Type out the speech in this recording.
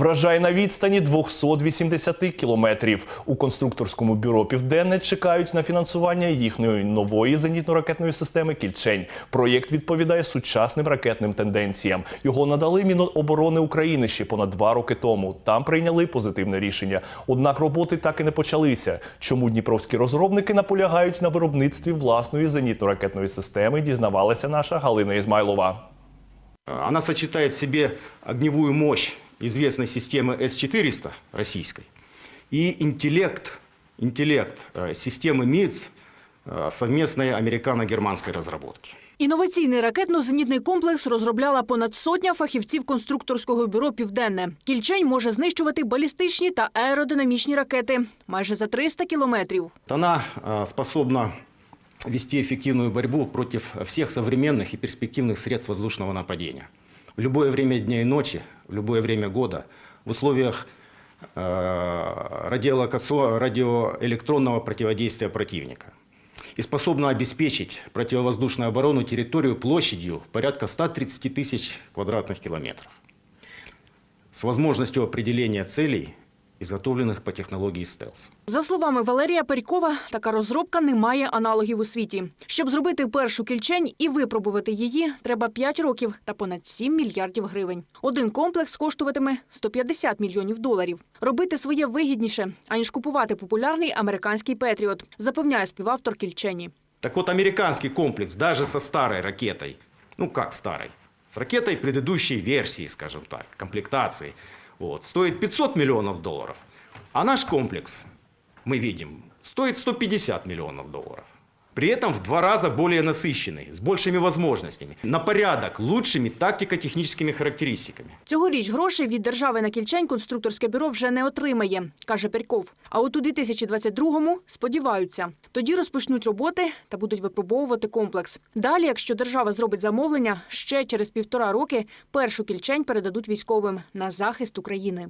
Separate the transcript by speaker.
Speaker 1: Вражає на відстані 280 кілометрів. У конструкторському бюро Південне чекають на фінансування їхньої нової зенітно-ракетної системи Кільчень. Проєкт відповідає сучасним ракетним тенденціям. Його надали Міноборони України ще понад два роки тому. Там прийняли позитивне рішення. Однак роботи так і не почалися. Чому дніпровські розробники наполягають на виробництві власної зенітно-ракетної системи? Дізнавалася наша Галина Ізмайлова.
Speaker 2: Она сочетает в себе огневую мощь известной системы С-400 российской и интеллект, интеллект э, системы МИЦ э, совместной американо-германской разработки.
Speaker 3: Інноваційний ракетно-зенітний комплекс розробляла понад сотня фахівців конструкторського бюро Південне. Кільчень може знищувати балістичні та аеродинамічні ракети майже за 300 кілометрів.
Speaker 2: Она э, способна вести эффективную борьбу против всех современных и перспективных средств воздушного нападения. В любое время дня и ночи, в любое время года, в условиях э, радиоэлектронного противодействия противника. И способна обеспечить противовоздушную оборону территорию площадью порядка 130 тысяч квадратных километров. С возможностью определения целей, изготовленных по технологии стелс.
Speaker 3: За словами Валерія Перькова, така розробка не має аналогів у світі. Щоб зробити першу кільчень і випробувати її, треба 5 років та понад 7 мільярдів гривень. Один комплекс коштуватиме 150 мільйонів доларів. Робити своє вигідніше, аніж купувати популярний американський Петріот, запевняє співавтор кільчені.
Speaker 2: Так вот, американский комплекс даже со старой ракетой, ну как старой, с ракетой предыдущей версии, скажем так, комплектации, вот, стоит 500 миллионов долларов. А наш комплекс, мы видим, стоит 150 миллионов долларов При этом в два раза более насыщенный, с большими возможностями, на порядок лучшими тактико-техническими характеристиками.
Speaker 3: Цьогоріч грошей від держави на кільчень конструкторське бюро вже не отримає, каже Перьков. А от у 2022-му сподіваються. Тоді розпочнуть роботи та будуть випробовувати комплекс. Далі, якщо держава зробить замовлення, ще через півтора роки першу кільчень передадуть військовим на захист України.